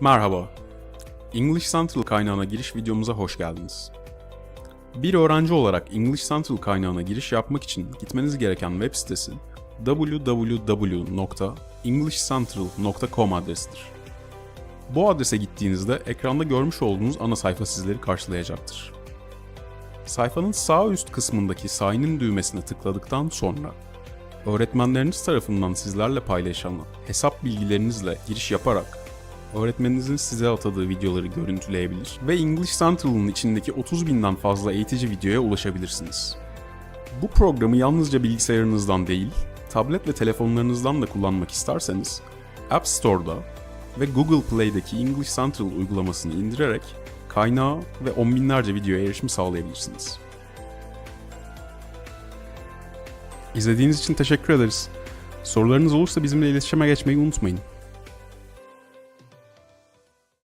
Merhaba. English Central kaynağına giriş videomuza hoş geldiniz. Bir öğrenci olarak English Central kaynağına giriş yapmak için gitmeniz gereken web sitesi www.englishcentral.com adresidir. Bu adrese gittiğinizde ekranda görmüş olduğunuz ana sayfa sizleri karşılayacaktır. Sayfanın sağ üst kısmındaki Sign in düğmesine tıkladıktan sonra öğretmenleriniz tarafından sizlerle paylaşılan hesap bilgilerinizle giriş yaparak öğretmeninizin size atadığı videoları görüntüleyebilir ve English Central'ın içindeki 30 binden fazla eğitici videoya ulaşabilirsiniz. Bu programı yalnızca bilgisayarınızdan değil, tablet ve telefonlarınızdan da kullanmak isterseniz App Store'da ve Google Play'deki English Central uygulamasını indirerek kaynağı ve on binlerce videoya erişim sağlayabilirsiniz. İzlediğiniz için teşekkür ederiz. Sorularınız olursa bizimle iletişime geçmeyi unutmayın.